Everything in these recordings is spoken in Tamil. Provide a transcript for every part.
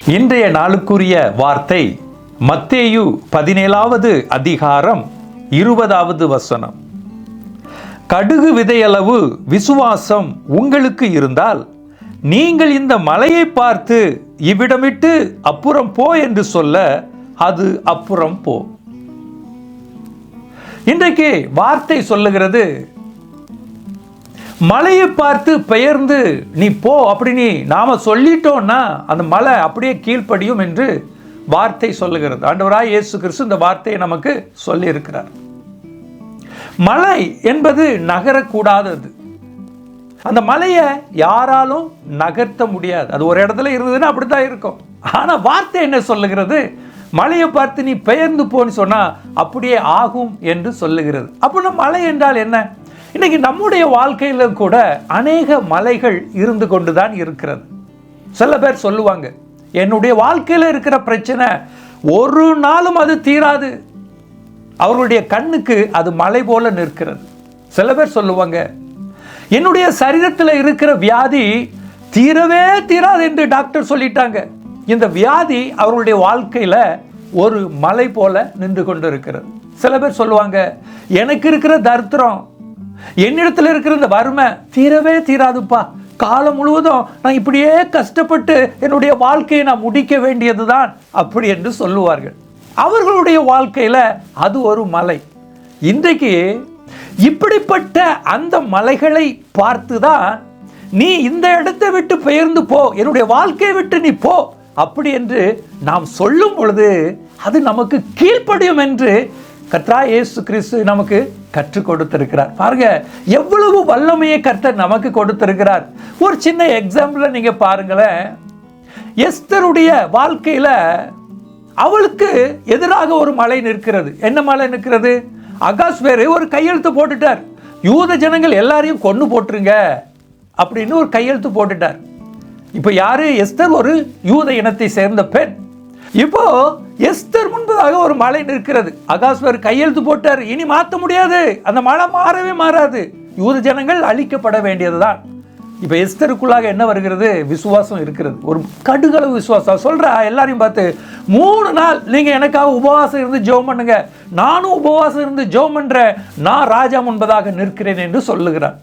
இன்றைய நாளுக்குரிய வார்த்தை மத்தேயு பதினேழாவது அதிகாரம் இருபதாவது வசனம். கடுகு விதையளவு விசுவாசம் உங்களுக்கு இருந்தால் நீங்கள் இந்த மலையை பார்த்து இவ்விடமிட்டு அப்புறம் போ என்று சொல்ல அது அப்புறம் போ. இன்றைக்கு வார்த்தை சொல்லுகிறது மலையை பார்த்து பெயர்ந்து நீ போ அப்படின்னு நாம் நாம சொல்லிட்டோம்னா அந்த மலை அப்படியே கீழ்ப்படியும் என்று வார்த்தை சொல்லுகிறது. ஆண்டவராய் இயேசு கிறிஸ்து இந்த வார்த்தையை நமக்கு சொல்லியிருக்கிறார். மலை என்பது நகரக்கூடாதது. அந்த மலையை யாராலும் நகர்த்த முடியாது. அது ஒரு இடத்துல இருந்ததுன்னா அப்படித்தான் இருக்கும். ஆனால் வார்த்தை என்ன சொல்லுகிறது? மலையை பார்த்து நீ பெயர்ந்து போன்னு சொன்னால் அப்படியே ஆகும் என்று சொல்லுகிறது. அப்படின்னா மலை என்றால் என்ன? இன்னைக்கு நம்முடைய வாழ்க்கையில் கூட அநேக மலைகள் இருந்து கொண்டு தான் இருக்கிறது. சில பேர் சொல்லுவாங்க என்னுடைய வாழ்க்கையில் இருக்கிற பிரச்சனை ஒரு நாளும் அது தீராது. அவர்களுடைய கண்ணுக்கு அது மலை போல நிற்கிறது. சில பேர் சொல்லுவாங்க என்னுடைய சரீரத்தில் இருக்கிற வியாதி தீரவே தீராது என்று டாக்டர் சொல்லிட்டாங்க. இந்த வியாதி அவர்களுடைய வாழ்க்கையில் ஒரு மலை போல நின்று கொண்டு இருக்கிறது சில பேர் சொல்லுவாங்க எனக்கு இருக்கிற தரித்திரம் என்னிடத்துல இருக்கிற இந்த வறுமை தீரவே தீராதுப்பா. காலம் முழுவதும் நான் இப்படியே கஷ்டப்பட்டு என்னுடைய வாழ்க்கையை நான் முடிக்க வேண்டியதுதான் அப்படி என்று சொல்லுவார்கள். அவர்களுடைய வாழ்க்கையில அது ஒரு மலை. இன்றைக்கு இப்படிப்பட்ட அந்த மலைகளை பார்த்து தான் நீ இந்த இடத்தை விட்டு பெயர்ந்து போ என்னுடைய வாழ்க்கையை விட்டு நீ போ அப்படி என்று நாம் சொல்லும் பொழுது அது நமக்கு கீழ்ப்படியும் என்று கத்ரா ஏசு கிறிஸ்து நமக்கு கற்றுக் கொடுத்திருக்கிறார். பாருங்க எவ்வளவு வல்லமையை கர்த்தர் நமக்கு கொடுத்திருக்கிறார். ஒரு சின்ன எக்ஸாம்பிள் நீங்க பாருங்களேன். எஸ்தருடைய வாழ்க்கையில அவளுக்கு எதிராக ஒரு மலை நிற்கிறது. என்ன மலை நிற்கிறது? அகாஸ்வேரு ஒரு கையெழுத்து போட்டுட்டார். யூத ஜனங்கள் எல்லாரையும் கொண்டு போட்டுருங்க அப்படின்னு ஒரு கையெழுத்து போட்டுட்டார். இப்போ யாரு? எஸ்தர் ஒரு யூத இனத்தை சேர்ந்த பெண். இப்போ எஸ்தர் முன்பதாக ஒரு மலை நிற்கிறது. அகாஸ்வர் கையெழுத்து போட்டார். இனி மாற்ற முடியாது. அந்த மலை மாறவே மாறாது. யூத ஜனங்கள் அழிக்கப்பட வேண்டியதுதான். இப்போ எஸ்தருக்குள்ளாக என்ன வருகிறது? விசுவாசம் இருக்கிறது. ஒரு கடுகளவு விசுவாசம். சொல்றா எல்லாரையும் பார்த்து மூணு நாள் நீங்க எனக்காக உபவாசம் இருந்து ஜெபம் பண்ணுங்க. நானும் உபவாசம் இருந்து ஜெபம் பண்ணுறேன் நான் ராஜா முன்பதாக நிற்கிறேன் என்று சொல்லுகிறான்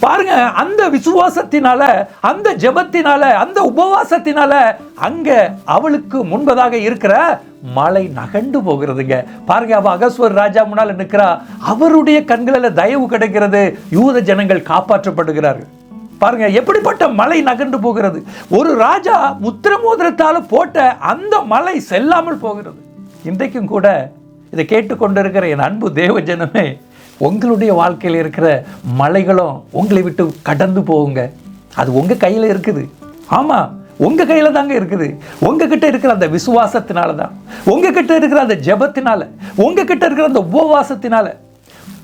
பாருங்க அந்த விசுவாசத்தினால அந்த ஜெபத்தினால அந்த உபவாசத்தினால அங்க அவளுக்கு முன்பதாக இருக்கிற மலை நகண்டு போகிறதுங்க. பாருங்க அவ அகஸ்வர் ராஜா முன்னால நிற்கிறா. அவருடைய கண்களில் தயவு கிடைக்கிறது. யூத ஜனங்கள் காப்பாற்றப்படுகிறார்கள். பாருங்க எப்படிப்பட்ட மலை நகண்டு போகிறது? ஒரு ராஜா முத்திரமோதிரத்தால் போட்ட அந்த மலை செல்லாமல் போகிறது. இன்றைக்கும் கூட இதை கேட்டுக்கொண்டிருக்கிற என் அன்பு தேவ ஜனமே உங்களுடைய வாழ்க்கையில் இருக்கிற மலைகளும் உங்களை விட்டு கடந்து போகுங்க. அது உங்கள் கையில் இருக்குது. ஆமாம் உங்கள் கையில் தாங்க இருக்குது. உங்ககிட்ட இருக்கிற அந்த விசுவாசத்தினால தான் உங்ககிட்ட இருக்கிற அந்த ஜபத்தினால. உங்ககிட்ட இருக்கிற அந்த உபவாசத்தினால.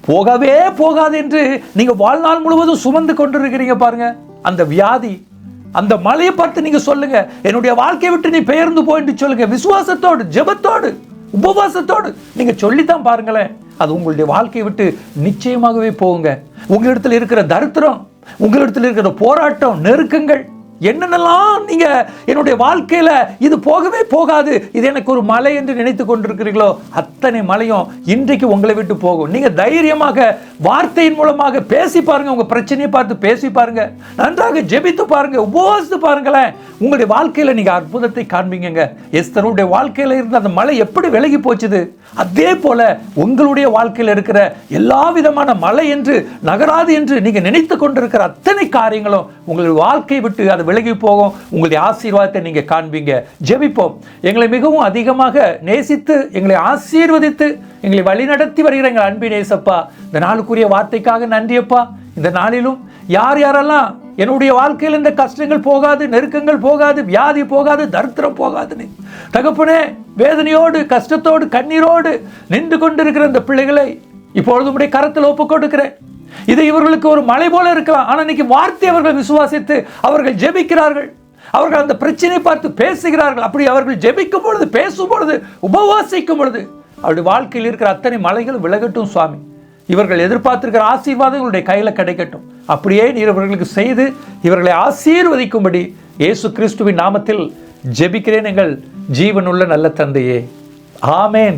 போகவே போகாது என்று நீங்கள் வாழ்நாள் முழுவதும் சுமந்து கொண்டிருக்கிறீங்க பாருங்க. அந்த வியாதி அந்த மலையை பார்த்து நீங்கள் சொல்லுங்க. என்னுடைய வாழ்க்கையை விட்டு நீ பெயர்ந்து போயிட்டு சொல்லுங்க. விசுவாசத்தோடு ஜெபத்தோடு. உபவாசத்தோடு. நீங்கள் சொல்லித்தான் பாருங்களேன். அது உங்களுடைய வாழ்க்கையை விட்டு நிச்சயமாகவே போகுங்க. உங்களிடத்தில் இருக்கிற தரித்திரம் உங்களிடத்தில் இருக்கிற போராட்டம் நெருக்கங்கள் என்னென்னலாம் நீங்கள் என்னுடைய வாழ்க்கையில் இது போகவே போகாது இது எனக்கு ஒரு மலை என்று நினைத்து கொண்டிருக்கிறீர்களோ அத்தனை மலையும் இன்றைக்கு உங்களை விட்டு போகும். நீங்கள் தைரியமாக வார்த்தையின் மூலமாக பேசி பாருங்க உங்க பிரச்சனையை பார்த்து பேசி பாருங்க நன்றாக ஜெபித்து பாருங்க உபவாசித்து பாருங்களேன். உங்களுடைய வாழ்க்கையில நீங்க அற்புதத்தை காண்பீங்க எஸ்தனுடைய வாழ்க்கையில இருந்த அந்த மலை எப்படி விலகி போச்சுது? அதே போல உங்களுடைய வாழ்க்கையில் இருக்கிற எல்லா விதமான மலை என்று நகராது என்று நீங்க நினைத்து கொண்டிருக்கிற அத்தனை காரியங்களும் உங்களுடைய வாழ்க்கை விட்டு அது விலகி போகும். உங்களுடைய ஆசீர்வாதத்தை நீங்க காண்பீங்க. ஜெபிப்போம். எங்களை மிகவும் அதிகமாக நேசித்து எங்களை ஆசீர்வதித்து எங்களை வழிநடத்தி வருகிற எங்கள் அன்பின் நேசப்பா இந்த நாளுக்குரிய வார்த்தைக்காக நன்றியப்பா. இந்த நாளிலும் யார் யாரெல்லாம் என்னுடைய வாழ்க்கையில் இந்த கஷ்டங்கள் போகாது நெருக்கங்கள் போகாது வியாதி போகாது தரித்திரம் போகாதுன்னு. தகப்பனே வேதனையோடு கஷ்டத்தோடு கண்ணீரோடு நின்று கொண்டிருக்கிற இந்த பிள்ளைகளை இப்பொழுது உடைய கரத்தில் ஒப்பு கொடுக்கிறேன். இது இவர்களுக்கு ஒரு மலை போல இருக்கலாம். ஆனால் இன்னைக்கு வார்த்தை அவர்கள் விசுவாசித்து அவர்கள் ஜெபிக்கிறார்கள். அவர்கள் அந்த பிரச்சனை பார்த்து பேசுகிறார்கள். அப்படி அவர்கள் ஜெபிக்கும் பொழுது பேசும் பொழுது உபவாசிக்கும் பொழுது அவருடைய வாழ்க்கையில் இருக்கிற அத்தனை மலைகள் விலகட்டும் சுவாமி. இவர்கள் எதிர்பார்த்திருக்கிற ஆசீர்வாதம் இவருடைய கையில் கிடைக்கட்டும். அப்படியே நீர் இவர்களுக்கு செய்து இவர்களை ஆசீர்வதிக்கும்படி இயேசு கிறிஸ்துவின் நாமத்தில் ஜெபிக்கிறேன் எங்கள் ஜீவனுள்ள நல்ல தந்தையே. ஆமேன்.